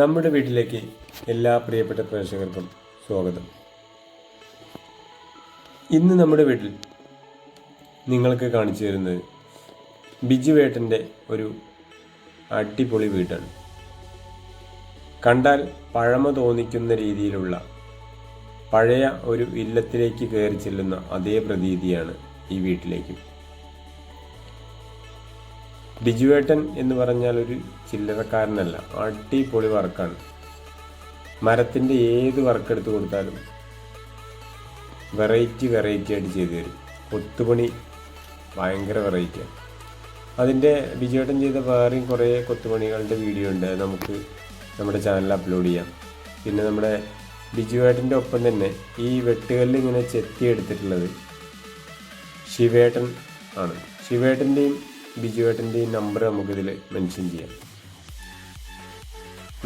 നമ്മുടെ വീട്ടിലേക്ക് എല്ലാ പ്രിയപ്പെട്ട പ്രേക്ഷകർക്കും സ്വാഗതം. ഇന്ന് നമ്മുടെ വീട്ടിൽ നിങ്ങൾക്ക് കാണിച്ചു തരുന്നത് ബിജുവേട്ടന്റെ ഒരു അടിപൊളി വീടാണ്. കണ്ടാൽ പഴമ തോന്നിക്കുന്ന രീതിയിലുള്ള പഴയ ഒരു ഇല്ലത്തിലേക്ക് കയറി ചെല്ലുന്ന അതേ പ്രതീതിയാണ് ഈ വീട്ടിലേക്കും. ബിജുവേട്ടൻ എന്ന് പറഞ്ഞാൽ ഒരു ചില്ലറക്കാരനല്ല അടിപൊളി വർക്കാണ്. മരത്തിന്റെ ഏത് വർക്ക് എടുത്ത് കൊടുത്താലും വെറൈറ്റി വെറൈറ്റി ആയിട്ട് ചെയ്തു തരും. കൊത്തുപണി ഭയങ്കര വെറൈറ്റിയാണ് അതിന്റെ ബിജുവേട്ടൻ ചെയ്ത വേറെയും കുറേ കൊത്തുപണികളുടെ വീഡിയോ ഉണ്ട് നമുക്ക് നമ്മുടെ ചാനലിൽ അപ്ലോഡ് ചെയ്യാം. പിന്നെ നമ്മുടെ ബിജുവേട്ടന്റെ ഒപ്പം തന്നെ ഈ വെട്ടുകല്ല് ഇങ്ങനെ ചെത്തി എടുത്തിട്ടുള്ളത് ശിവേട്ടൻ ആണ്. ശിവേട്ടന്റെയും ബിജുവേട്ടന്റെയും നമ്പർ നമുക്കിതിൽ മെൻഷൻ ചെയ്യാം.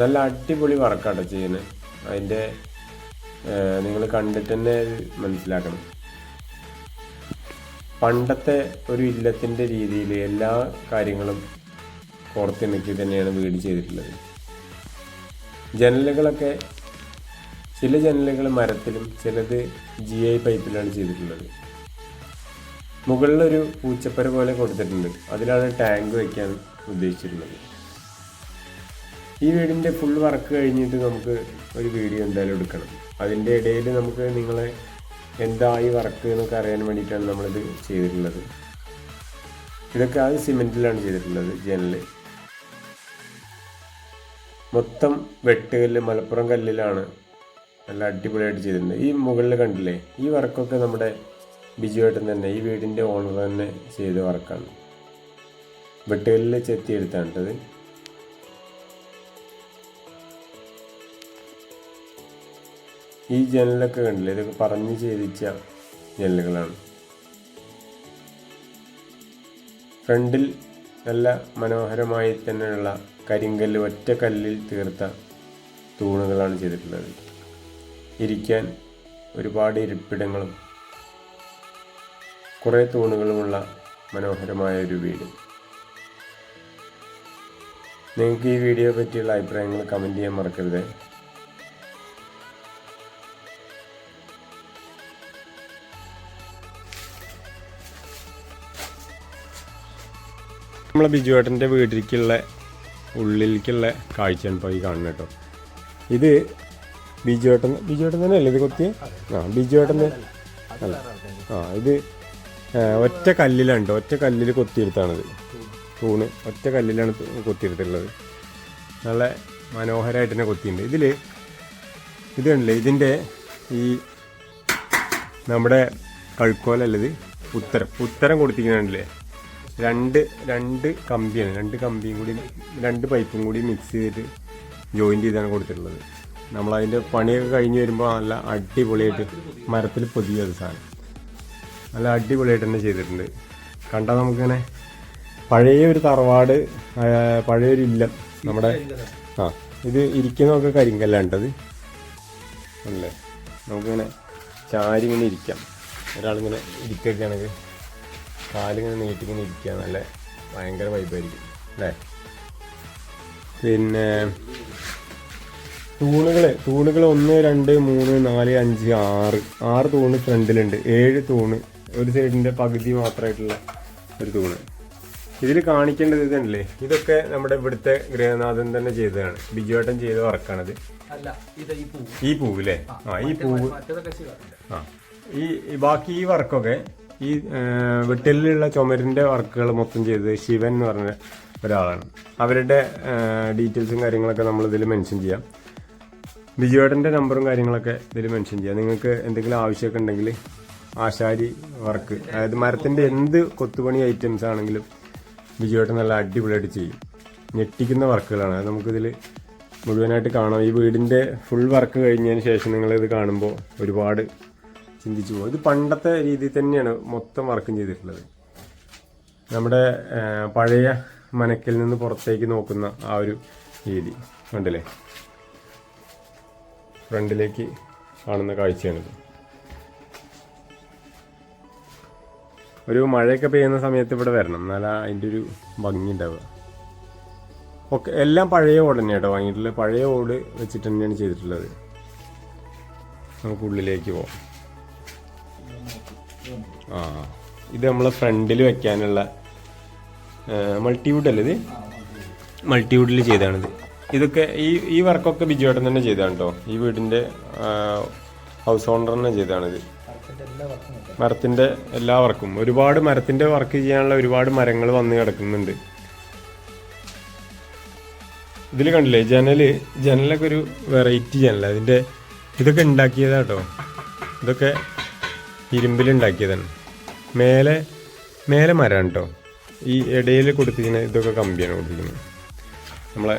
നല്ല അടിപൊളി വർക്കാട്ടോ ചെയ്യുന്നത്. അതിന്റെ നിങ്ങൾ കണ്ടിട്ട് തന്നെ മനസ്സിലാക്കണം. പണ്ടത്തെ ഒരു ഇല്ലത്തിന്റെ രീതിയിൽ എല്ലാ കാര്യങ്ങളും പുറത്തിണക്കി തന്നെയാണ് വീട് ചെയ്തിട്ടുള്ളത്. ജനലുകളൊക്കെ ചില ജനലുകൾ മരത്തിലും ചിലത് ജി ഐ പൈപ്പിലാണ് ചെയ്തിട്ടുള്ളത്. മുകളിലൊരു പൂച്ചപ്പര പോലെ കൊടുത്തിട്ടുണ്ട്. അതിലാണ് ടാങ്ക് വയ്ക്കാൻ ഉദ്ദേശിച്ചിരുന്നത്. ഈ വീടിന്റെ ഫുൾ വർക്ക് കഴിഞ്ഞിട്ട് നമുക്ക് ഒരു വീഡിയോ എന്തായാലും എടുക്കണം. അതിന്റെ ഇടയിൽ നമുക്ക് നിങ്ങളെ എന്താ വർക്ക് എന്നൊക്കെ അറിയാൻ വേണ്ടിയിട്ടാണ് നമ്മളിത് ചെയ്തിട്ടുള്ളത്. ഇതൊക്കെ ആദ്യം സിമെന്റിലാണ് ചെയ്തിട്ടുള്ളത് ജനൽ മൊത്തം വെട്ടുകല്ല് മലപ്പുറം കല്ലിലാണ് നല്ല അടിപൊളിയായിട്ട് ചെയ്തിട്ടുണ്ട് ഈ മുകളിൽ കണ്ടില്ലേ? ഈ വർക്കൊക്കെ നമ്മുടെ ബിജുവേട്ടൻ തന്നെ ഈ വീടിന്റെ ഓണർ തന്നെ ചെയ്ത വർക്കാണ്. വെട്ടുകല്ലിൽ ചെത്തി എടുത്താണ്ടത് ഈ ജനലൊക്കെ കണ്ടില്ലേ? ഇതൊക്കെ പറഞ്ഞ് ചെയ്തിച്ച ജനലുകളാണ്. ഫ്രണ്ടിൽ നല്ല മനോഹരമായി തന്നെയുള്ള കരിങ്കല്ല് ഒറ്റ കല്ലിൽ തീർത്ത തൂണുകളാണ് ചെയ്തിട്ടുള്ളത്. ഇരിക്കാൻ ഒരുപാട് ഇരിപ്പിടങ്ങളും കുറേ തൂണുകളുമുള്ള മനോഹരമായ ഒരു വീട്. നിങ്ങൾക്ക് ഈ വീഡിയോ പറ്റിയുള്ള അഭിപ്രായങ്ങൾ കമന്റ് ചെയ്യാൻ മറക്കരുത്. നമ്മളെ ബിജുവേട്ടന്റെ വീട്ടിലേക്കുള്ള ഉള്ളിലേക്കുള്ള കാഴ്ചയാണ് പോയി കാണുന്നത് കേട്ടോ. ഇത് ബിജുവേട്ടൻ ബിജുവേട്ടൻ തന്നെയല്ലേ ഇത് കൊത്തിയ? ആ ബിജുവേട്ടൻ അല്ല. ആ ഇത് ഒറ്റ കല്ലിലുണ്ട്. ഒറ്റ കല്ലിൽ കൊത്തിയെടുത്താണിത് തൂണ്. ഒറ്റ കല്ലിലാണ് കൊത്തിയെടുത്തിട്ടുള്ളത് നല്ല മനോഹരമായിട്ട് തന്നെ കൊത്തിയിട്ടുണ്ട്. ഇതിൽ ഇത് കണ്ടില്ലേ? ഇതിന്റെ ഈ നമ്മുടെ കഴുക്കോലല്ലത്? ഉത്തരം. ഉത്തരം കൊടുത്തിരിക്കുന്നുണ്ടല്ലേ രണ്ട് രണ്ട് കമ്പിയാണ്. രണ്ട് കമ്പിയും കൂടി രണ്ട് പൈപ്പും കൂടി മിക്സ് ചെയ്തിട്ട് ജോയിന്റ് ചെയ്താണ് കൊടുത്തിട്ടുള്ളത്. നമ്മളതിന്റെ പണിയൊക്കെ കഴിഞ്ഞ് വരുമ്പോൾ നല്ല അടിപൊളിയായിട്ട് മരത്തിൽ പൊതിയത് സാധനം. നല്ല അടിപൊളിയായിട്ട് തന്നെ ചെയ്തിട്ടുണ്ട്. കണ്ടാൽ നമുക്കിങ്ങനെ പഴയ ഒരു തറവാട് പഴയൊരു ഇല്ലം നമ്മുടെ ആ ഇത് ഇരിക്കുന്നതൊക്കെ കരിങ്കല്ലാണ് കേട്ടത് അല്ലേ? നമുക്കിങ്ങനെ ചാരി ഇങ്ങനെ ഇരിക്കാം. ഒരാളിങ്ങനെ ഇരിക്കുകയാണെങ്കിൽ കാലിങ്ങനെ നീട്ടിങ്ങനെ ഇരിക്കുക. നല്ല ഭയങ്കര വൈബായിരിക്കും അല്ലേ? പിന്നെ തൂണുകൾ തൂണുകൾ ഒന്ന് രണ്ട് മൂന്ന് നാല് അഞ്ച് ആറ്. ആറ് തൂണ് ഫ്രണ്ടിലുണ്ട്. ഏഴ് തൂണ് ഒരു സൈഡിന്റെ പകുതി മാത്രമായിട്ടുള്ള ഒരു തൂണ്. ഇതിൽ കാണിക്കേണ്ടത് ഇതല്ലേ? ഇതൊക്കെ നമ്മുടെ ഇവിടുത്തെ ഗൃഹനാഥൻ തന്നെ ചെയ്തതാണ്. ബിജുവേട്ടൻ ചെയ്ത വർക്കാണത്. ഈ പൂവ്. അല്ലേ ആ ഈ പൂവ്. ആ ഈ ബാക്കി ഈ വർക്കൊക്കെ ഈ വെട്ടലിലുള്ള ചുമരിന്റെ വർക്കുകൾ മൊത്തം ചെയ്തത് ശിവൻ എന്ന് പറഞ്ഞ ഒരാളാണ്. അവരുടെ ഡീറ്റെയിൽസും കാര്യങ്ങളൊക്കെ നമ്മൾ ഇതിൽ മെൻഷൻ ചെയ്യാം. ബിജുവേട്ടന്റെ നമ്പറും കാര്യങ്ങളൊക്കെ ഇതിൽ മെൻഷൻ ചെയ്യാം. നിങ്ങൾക്ക് എന്തെങ്കിലും ആവശ്യമൊക്കെ ഉണ്ടെങ്കിൽ ആശാരി വർക്ക് അതായത് മരത്തിന്റെ എന്ത് കൊത്തുപണി ഐറ്റംസ് ആണെങ്കിലും ബിജുവേട്ടൻ നല്ല അടിപൊളിയായിട്ട് ചെയ്യും. ഞെട്ടിക്കുന്ന വർക്കുകളാണ്. അത് നമുക്കിതിൽ മുഴുവനായിട്ട് കാണാം. ഈ വീടിന്റെ ഫുൾ വർക്ക് കഴിഞ്ഞതിന് ശേഷം നിങ്ങളിത് കാണുമ്പോൾ ഒരുപാട് ചിന്തിച്ചു പോകും. ഇത് പണ്ടത്തെ രീതിയിൽ തന്നെയാണ് മൊത്തം വർക്കും ചെയ്തിട്ടുള്ളത്. നമ്മുടെ പഴയ മനക്കിൽ നിന്ന് പുറത്തേക്ക് നോക്കുന്ന ആ ഒരു രീതി. കണ്ടില്ലേ? ഫ്രണ്ടിലേക്ക് കാണുന്ന കാഴ്ചയാണിത്. ഒരു മഴയൊക്കെ പെയ്യുന്ന സമയത്ത് ഇവിടെ വരണം. എന്നാലും അതിന്റെ ഒരു ഭംഗി ഉണ്ടാവുക. ഒക്കെ എല്ലാം പഴയ ഓട് തന്നെയാണ് കേട്ടോ. വാങ്ങിയിട്ടുള്ളത് പഴയ ഓട് വെച്ചിട്ട് തന്നെയാണ് ചെയ്തിട്ടുള്ളത്. നമുക്ക് ഉള്ളിലേക്ക് പോവാം. ആ ഇത് നമ്മളെ ഫ്രണ്ടിൽ വെക്കാനുള്ള മൾട്ടിവുഡ് അല്ലേ ഇത്? മൾട്ടിവുഡിൽ ചെയ്താണിത്. ഇതൊക്കെ ഈ ഈ വർക്കൊക്കെ ബിജുവേട്ടൻ തന്നെ ചെയ്താണ് കേട്ടോ. ഈ വീടിന്റെ ഹൗസ് ഓണർ തന്നെ ചെയ്താണിത്. മരത്തിന്റെ എല്ലാ വർക്കും ഒരുപാട് മരത്തിന്റെ വർക്ക് ചെയ്യാനുള്ള ഒരുപാട് മരങ്ങൾ വന്ന് കിടക്കുന്നുണ്ട്. ഇതിൽ കണ്ടില്ലേ? ജനൽ ജനലൊക്കെ ഒരു വെറൈറ്റി ജനല. അതിന്റെ ഇതൊക്കെ ഉണ്ടാക്കിയതാ കേട്ടോ ഇതൊക്കെ ഇരുമ്പിലുണ്ടാക്കിയതാണ് മേലെ മേലെ മരമാണ് കേട്ടോ ഈ ഇടയിൽ കൊടുത്തിരിക്കുന്ന ഇതൊക്കെ കമ്പിയാണ് കൊടുത്തിരിക്കുന്നത്. നമ്മളെ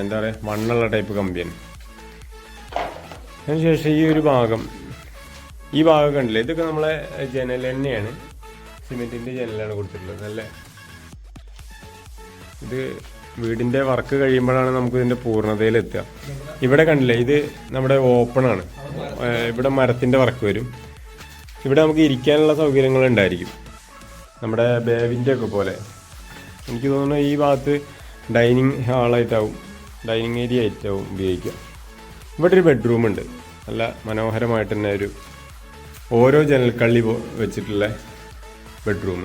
എന്താ പറയുക മണ്ണുള്ള ടൈപ്പ് കമ്പിയാണ്. അതിനുശേഷം ഈ ഒരു ഭാഗം ഈ ഭാഗം കണ്ടില്ലേ ഇതൊക്കെ നമ്മളെ ജനൽ തന്നെയാണ്. സിമെന്റിന്റെ ജനലാണ് കൊടുത്തിട്ടുള്ളത്. നല്ല ഇത് വീടിന്റെ വർക്ക് കഴിയുമ്പോഴാണ് നമുക്ക് ഇതിന്റെ പൂർണതയിലെത്തുക ഇവിടെ കണ്ടില്ലേ? ഇത് നമ്മുടെ ഓപ്പൺ ആണ് ഇവിടെ മരത്തിന്റെ വർക്ക് വരും. ഇവിടെ നമുക്ക് ഇരിക്കാനുള്ള സൗകര്യങ്ങൾ ഉണ്ടായിരിക്കും. നമ്മുടെ ബേവിന്റെ ഒക്കെ പോലെ. എനിക്ക് തോന്നുന്നു ഈ ഭാഗത്ത് ഡൈനിങ് ഹാളായിട്ടാവും ഡൈനിങ് ഏരിയ ആയിട്ടാവും ഉപയോഗിക്കുക. ഇവിടെ ഒരു ബെഡ്റൂം ഉണ്ട് നല്ല മനോഹരമായിട്ട് തന്നെ ഒരു ഓരോ ജനൽക്കള്ളി കള്ളി വെച്ചിട്ടുള്ള ബെഡ്റൂം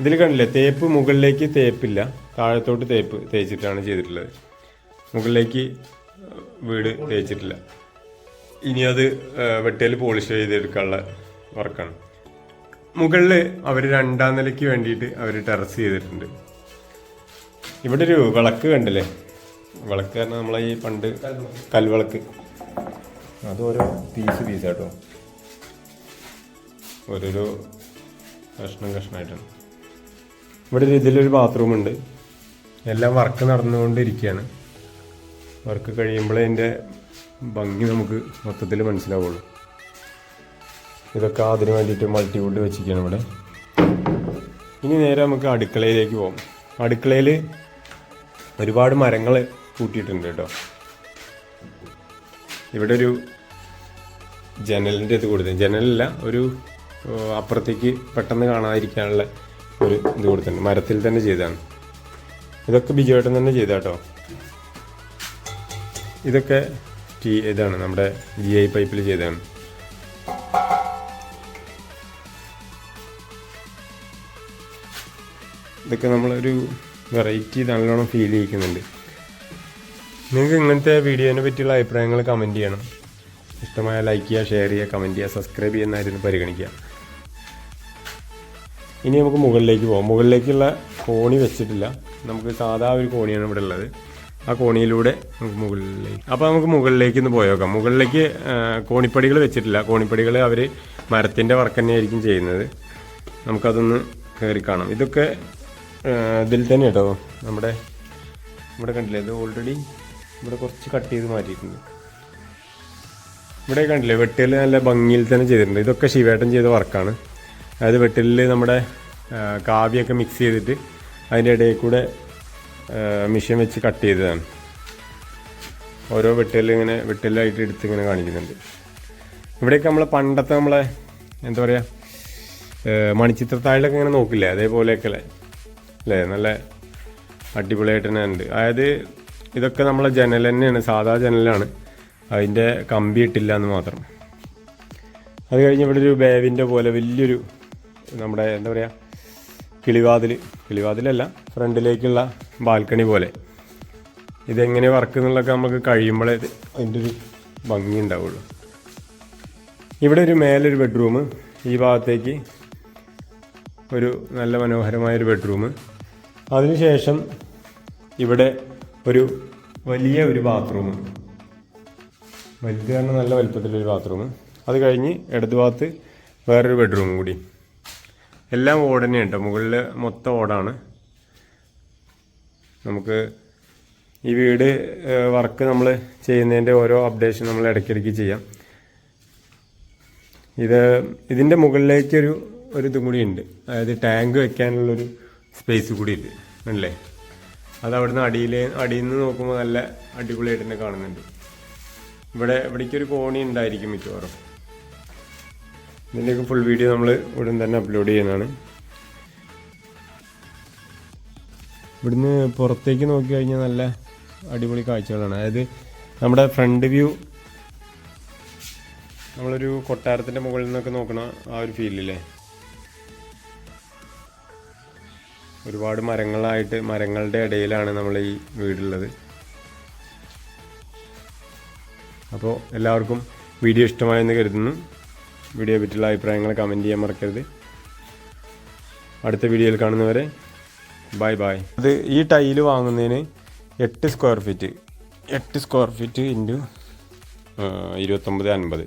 ഇതിൽ കണ്ടില്ലേ തേപ്പ് മുകളിലേക്ക് തേപ്പില്ല താഴത്തോട്ട് തേപ്പ് തേച്ചിട്ടാണ് ചെയ്തിട്ടുള്ളത്. മുകളിലേക്ക് വീട് തേച്ചിട്ടില്ല. ഇനി അത് വെട്ടയിൽ പോളിഷ് ചെയ്തെടുക്കാനുള്ള വർക്കാണ്. മുകളിൽ അവർ രണ്ടാം നിലയ്ക്ക് വേണ്ടിയിട്ട് അവർ ടെറസ് ചെയ്തിട്ടുണ്ട്. ഇവിടെ ഒരു വിളക്ക് കണ്ടില്ലേ? വിളക്ക് കാരണം നമ്മളെ ഈ പണ്ട് കൽവിളക്ക്. അത് ഓരോ പീസ് പീസാട്ടോ ഓരോരോ കഷ്ണം കഷ്ണമായിട്ടാണ് ഇവിടെ ഒരു ഇതിലൊരു ബാത്റൂം ഉണ്ട് എല്ലാം വർക്ക് നടന്നുകൊണ്ടിരിക്കുകയാണ്. വർക്ക് കഴിയുമ്പോഴേ അതിന്റെ ഭംഗി നമുക്ക് മൊത്തത്തിൽ മനസ്സിലാവുള്ളൂ. ഇതൊക്കെ അതിന് വേണ്ടിയിട്ട് മൾട്ടിവുഡ് വെച്ചിരിക്കുകയാണ് ഇവിടെ. ഇനി നേരെ നമുക്ക് അടുക്കളയിലേക്ക് പോകും അടുക്കളയിൽ ഒരുപാട് മരങ്ങൾ കൂട്ടിയിട്ടുണ്ട് കേട്ടോ. ഇവിടെ ഒരു ജനലിന്റെ ഇത് കൊടുത്തു. ജനലല്ല ഒരു അപ്പുറത്തേക്ക് പെട്ടെന്ന് കാണാതിരിക്കാനുള്ള ഒരു ഇത് കൊടുത്തിട്ടുണ്ട്. മരത്തിൽ തന്നെ ചെയ്തതാണ്. ഇതൊക്കെ ബിജുവേട്ടൻ തന്നെ ചെയ്ത കേട്ടോ ഇതൊക്കെ ടീ ഇതാണ് നമ്മുടെ ജി ഐ പൈപ്പിൽ ചെയ്തതാണ്. ഇതൊക്കെ നമ്മളൊരു വെറൈറ്റി നല്ലോണം ഫീൽ ചെയ്യിക്കുന്നുണ്ട്. നിങ്ങൾക്ക് ഇങ്ങനത്തെ വീഡിയോനെ പറ്റിയുള്ള അഭിപ്രായങ്ങൾ കമന്റ് ചെയ്യണം. ഇഷ്ടമായ ലൈക്ക് ചെയ്യുക ഷെയർ ചെയ്യുക കമന്റ് ചെയ്യുക സബ്സ്ക്രൈബ് ചെയ്യുന്നതായിരുന്നു പരിഗണിക്കുക. ഇനി നമുക്ക് മുകളിലേക്ക് പോകാം മുകളിലേക്കുള്ള കോണി വെച്ചിട്ടില്ല. നമുക്ക് സാധാ ഒരു കോണിയാണ് ഇവിടെ ഉള്ളത്. ആ കോണിയിലൂടെ നമുക്ക് മുകളിലേക്ക് അപ്പോൾ നമുക്ക് മുകളിലേക്ക് ഒന്ന് പോയേക്കാം മുകളിലേക്ക് കോണിപ്പടികൾ വെച്ചിട്ടില്ല. കോണിപ്പടികൾ അവർ മരത്തിന്റെ വർക്ക് തന്നെയായിരിക്കും ചെയ്യുന്നത്. നമുക്കതൊന്ന് കയറി കാണാം. ഇതൊക്കെ ഇതിൽ തന്നെ കേട്ടോ. നമ്മുടെ ഇവിടെ കണ്ടില്ലേ? ഇത് ഓൾറെഡി ഇവിടെ കുറച്ച് കട്ട് ചെയ്ത് മാറ്റിയിട്ടുണ്ട്. ഇവിടെ കണ്ടില്ലേ? വെട്ടൽ നല്ല ഭംഗിയിൽ തന്നെ ചെയ്തിട്ടുണ്ട്. ഇതൊക്കെ ശിവേട്ടൻ ചെയ്ത വർക്കാണ് അതായത് വെട്ടലിൽ നമ്മുടെ കാവ്യൊക്കെ മിക്സ് ചെയ്തിട്ട് അതിന്റെ ഇടയിൽ കൂടെ മിഷൻ വെച്ച് കട്ട് ചെയ്തതാണ്. ഓരോ വെട്ടലിൽ ഇങ്ങനെ വെട്ടലായിട്ട് എടുത്ത് ഇങ്ങനെ കാണിക്കുന്നുണ്ട്. ഇവിടെയൊക്കെ നമ്മളെ പണ്ടത്തെ നമ്മളെ എന്താ പറയുക മണിച്ചിത്രത്താഴിലൊക്കെ ഇങ്ങനെ നോക്കില്ലേ? അതേപോലെയൊക്കെ അല്ലേ? അല്ലേ? നല്ല അടിപൊളിയായിട്ട് തന്നെ ഉണ്ട്. അതായത് ഇതൊക്കെ നമ്മളെ ജനൽ തന്നെയാണ് സാധാ ജനലാണ്. അതിന്റെ കമ്പി ഇട്ടില്ല എന്ന് മാത്രം. അത് കഴിഞ്ഞ് ഇവിടെ ഒരു ബേവിന്റെ പോലെ വലിയൊരു നമ്മുടെ എന്താ പറയുക കിളിവാതിൽ കിളിവാതിലല്ല ഫ്രണ്ടിലേക്കുള്ള ബാൽക്കണി പോലെ. ഇതെങ്ങനെ വർക്ക് എന്നുള്ളതൊക്കെ നമുക്ക് കഴിയുമ്പോഴേ അതിന്റെ ഒരു ഭംഗി ഉണ്ടാവുള്ളൂ. ഇവിടെ ഒരു മേലൊരു ബെഡ്റൂം ഈ ഭാഗത്തേക്ക് ഒരു നല്ല മനോഹരമായൊരു ബെഡ്റൂം. അതിനുശേഷം ഇവിടെ ഒരു വലിയ ഒരു ബാത്റൂം. വലുത് കാരണം നല്ല വലുപ്പത്തിലൊരു ബാത്റൂം. അത് കഴിഞ്ഞ് ഇടതുഭാഗത്ത് വേറൊരു ബെഡ്റൂം കൂടി. എല്ലാം ഓട് മുകളിൽ മൊത്തം ഓടാണ്. നമുക്ക് ഈ വീട് വർക്ക് നമ്മൾ ചെയ്യുന്നതിന്റെ ഓരോ അപ്ഡേഷൻ നമ്മൾ ഇടയ്ക്കിടയ്ക്ക് ചെയ്യാം. ഇത് ഇതിന്റെ മുകളിലേക്കൊരു ഒരു ഇതും കൂടി ഉണ്ട്. അതായത് ടാങ്ക് വെക്കാനുള്ളൊരു സ്പേസ് കൂടി ഉണ്ട്. അല്ലേ? അത് അവിടുന്ന് അടിയിൽ അടിയിൽ നിന്ന് നോക്കുമ്പോൾ നല്ല അടിപൊളിയായിട്ട് തന്നെ കാണുന്നുണ്ട്. ഇവിടെ ഇവിടേക്കൊരു കോണി ഉണ്ടായിരിക്കും മിക്കവാറും. ഇതിന്റെയൊക്കെ ഫുൾ വീഡിയോ നമ്മൾ ഉടൻ തന്നെ അപ്ലോഡ് ചെയ്യുന്നതാണ്. ഇവിടുന്ന് പുറത്തേക്ക് നോക്കി കഴിഞ്ഞാൽ നല്ല അടിപൊളി കാഴ്ചകളാണ്. അതായത് നമ്മുടെ ഫ്രണ്ട് വ്യൂ നമ്മളൊരു കൊട്ടാരത്തിന്റെ മുകളിൽ നിന്നൊക്കെ നോക്കണ ആ ഒരു ഫീലില്ലേ ഒരുപാട് മരങ്ങളായിട്ട് മരങ്ങളുടെ ഇടയിലാണ് നമ്മൾ ഈ വീടുള്ളത്. അപ്പോൾ എല്ലാവർക്കും വീഡിയോ ഇഷ്ടമായെന്ന് കരുതുന്നു. വീഡിയോ പറ്റിയുള്ള അഭിപ്രായങ്ങൾ കമന്റ് ചെയ്യാൻ മറക്കരുത്. അടുത്ത വീഡിയോയിൽ കാണുന്നവരെ ബൈ ബൈ അത് ഈ ടൈൽ വാങ്ങുന്നതിന് എട്ട് സ്ക്വയർ ഫീറ്റ് എട്ട് സ്ക്വയർ ഫീറ്റ് ഇന്റു ഇരുപത്തൊമ്പത് അൻപത്.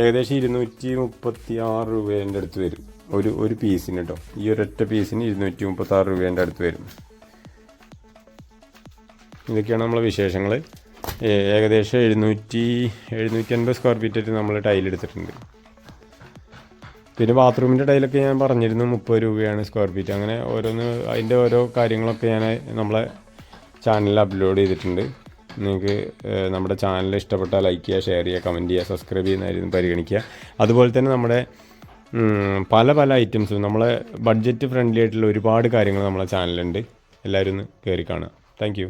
ഏകദേശം ഇരുന്നൂറ്റി മുപ്പത്തി ആറ് രൂപേന്റെ അടുത്ത് വരും. ഒരു ഒരു പീസിന് കേട്ടോ ഈ ഒരൊറ്റ പീസിന് ഇരുന്നൂറ്റി മുപ്പത്തി ആറ് രൂപേന്റെ അടുത്ത് വരും. ഇതൊക്കെയാണ് നമ്മളെ വിശേഷങ്ങൾ ഏകദേശം എഴുന്നൂറ്റി എഴുന്നൂറ്റി അൻപത് സ്ക്വയർ ഫീറ്റ് നമ്മൾ ടൈൽ എടുത്തിട്ടുണ്ട്. പിന്നെ ബാത്റൂമിന്റെ ടൈലൊക്കെ ഞാൻ പറഞ്ഞിരുന്നു മുപ്പത് രൂപയാണ് സ്ക്വയർ ഫീറ്റ് അങ്ങനെ ഓരോന്ന് അതിന്റെ ഓരോ കാര്യങ്ങളൊക്കെ ഞാൻ നമ്മളെ ചാനലിൽ അപ്ലോഡ് ചെയ്തിട്ടുണ്ട്. നിങ്ങൾക്ക് നമ്മുടെ ചാനൽ ഇഷ്ടപ്പെട്ടാൽ ലൈക്ക് ചെയ്യുക ഷെയർ ചെയ്യുക കമന്റ് ചെയ്യുക സബ്സ്ക്രൈബ് ചെയ്യുന്നതായിരുന്നു പരിഗണിക്കുക. അതുപോലെ തന്നെ നമ്മുടെ പല പല ഐറ്റംസും നമ്മളെ ബഡ്ജറ്റ് ഫ്രണ്ട്ലി ആയിട്ടുള്ള ഒരുപാട് കാര്യങ്ങൾ നമ്മളെ ചാനലുണ്ട് എല്ലാവരും ഒന്ന് കയറി കാണുക. താങ്ക്